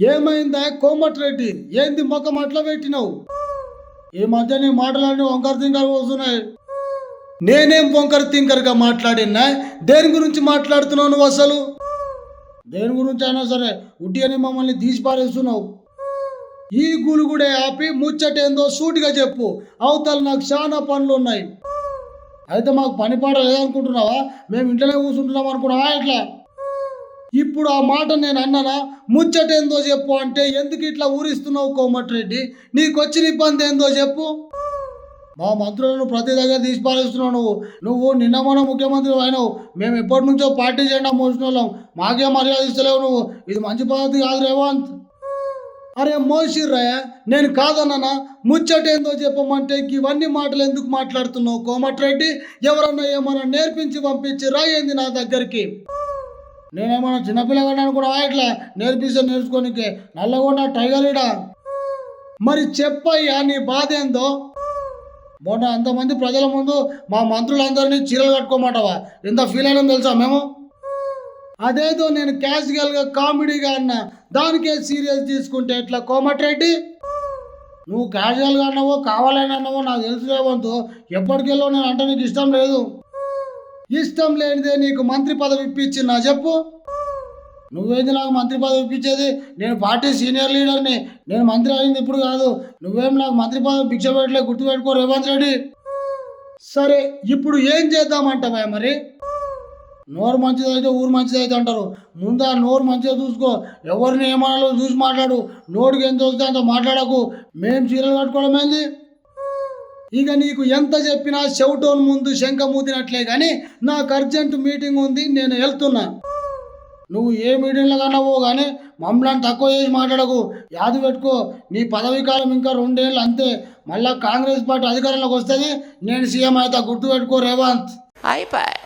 ఏమైందా? కోమటిరెడ్డి ఏంది ముఖం అట్లా పెట్టినావు? ఈ మధ్య నీ మాటలన్నీ వంకర తింకర వస్తున్నాయి నేనేం వంకర తింకరగా మాట్లాడినా? దేని గురించి మాట్లాడుతున్నావు నువ్వు అసలు? దేని గురించి అయినా సరే ఉట్టి అని మమ్మల్ని తీసి పారేస్తున్నావు. ఈ గులుగుడే ఆపి ముచ్చటేందో సూటిగా చెప్పు. అవతల నాకు చాలా పనులు ఉన్నాయి. అయితే మాకు పని పాట లేదనుకుంటున్నావా? మేము ఇంట్లోనే కూర్చుంటున్నాం అనుకున్నావా ఇట్లా? ఇప్పుడు ఆ మాట నేను అన్నానా? ముచ్చటేందో చెప్పు అంటే ఎందుకు ఇట్లా ఊరిస్తున్నావు కోమటిరెడ్డి? నీకు వచ్చిన ఇబ్బంది ఏందో చెప్పు. మా మంత్రులను ప్రతి దగ్గర తీసి పారేస్తున్నావు నువ్వు. నువ్వు నిన్న మన ముఖ్యమంత్రి అయినావు. మేము ఎప్పటి నుంచో పార్టీ జెండా మోసిన వాళ్ళం మాకే మర్యాద ఇస్తలేవు నువ్వు. ఇది మంచి పద్ధతి కాదు రేవంత్. అరే మోసిర్రాయ నేను కాదన్నానా? ముచ్చటేందో చెప్పమంటే ఇవన్నీ మాటలు ఎందుకు మాట్లాడుతున్నావు కోమటిరెడ్డి? ఎవరన్నా ఏమన్నా నేర్పించి పంపించి రాయింది నా దగ్గరికి? నేనేమన్నా చిన్నపిల్లగానే కూడా ఇట్లా నేర్పిస్తే నేర్చుకోనికే. నల్లగొండ టైగర్ ఇడా మరి చెప్పయ్యా నీ బాధ ఏందో? మొన్న అంతమంది ప్రజల ముందు మా మంత్రులందరినీ చీరలు కట్టుకోమాటవా? ఎంత ఫీల్ అయినా తెలుసా మేము? అదేదో నేను క్యాజువల్గా కామెడీగా అన్నా. దానికే సీరియస్ తీసుకుంటే ఎట్లా కోమటిరెడ్డి? నువ్వు క్యాజువల్గా అన్నావో కావాలని అన్నావో నాకు తెలుసు రేవంతు ఎప్పటికెళ్ళో నేను అంటే నీకు ఇష్టం లేదు. ఇష్టం లేనిదే నీకు మంత్రి పదవి ఇప్పించి నా చెప్పు. నువ్వేంది నాకు మంత్రి పదవి ఇప్పించేది? నేను పార్టీ సీనియర్ లీడర్ని. నేను మంత్రి అయింది ఇప్పుడు కాదు. నువ్వేం నాకు మంత్రి పదవి భిక్ష పెట్టలే గుర్తుపెట్టుకో రేవంత్ రెడ్డి. సరే ఇప్పుడు ఏం చేద్దామంటావా మరి? నోరు మంచిదైతే ఊరు మంచిదైతే అంటారు. ముందు నోరు మంచిగా చూసుకో. ఎవరిని ఏమనాలో చూసి మాట్లాడు. నోటికి ఎంత వస్తే అంత మాట్లాడకు. మేం చీరలు కట్టుకోవడం ఏంది? ఇక నీకు ఎంత చెప్పినా చెవిటోన్ ముందు శంఖ మూతినట్లే కానీ నాకు అర్జెంట్ మీటింగ్ ఉంది నేను వెళ్తున్నా. నువ్వు ఏ మీటింగ్లో కన్నావో కానీ మమ్మల్ని తక్కువ చేసి మాట్లాడకు. యాదు పెట్టుకో నీ పదవీ కాలం ఇంకా రెండేళ్ళు అంతే. మళ్ళా కాంగ్రెస్ పార్టీ అధికారంలోకి వస్తుంది నేను సీఎం అయితే. గుర్తు పెట్టుకో రేవంత్. అయిపోయి.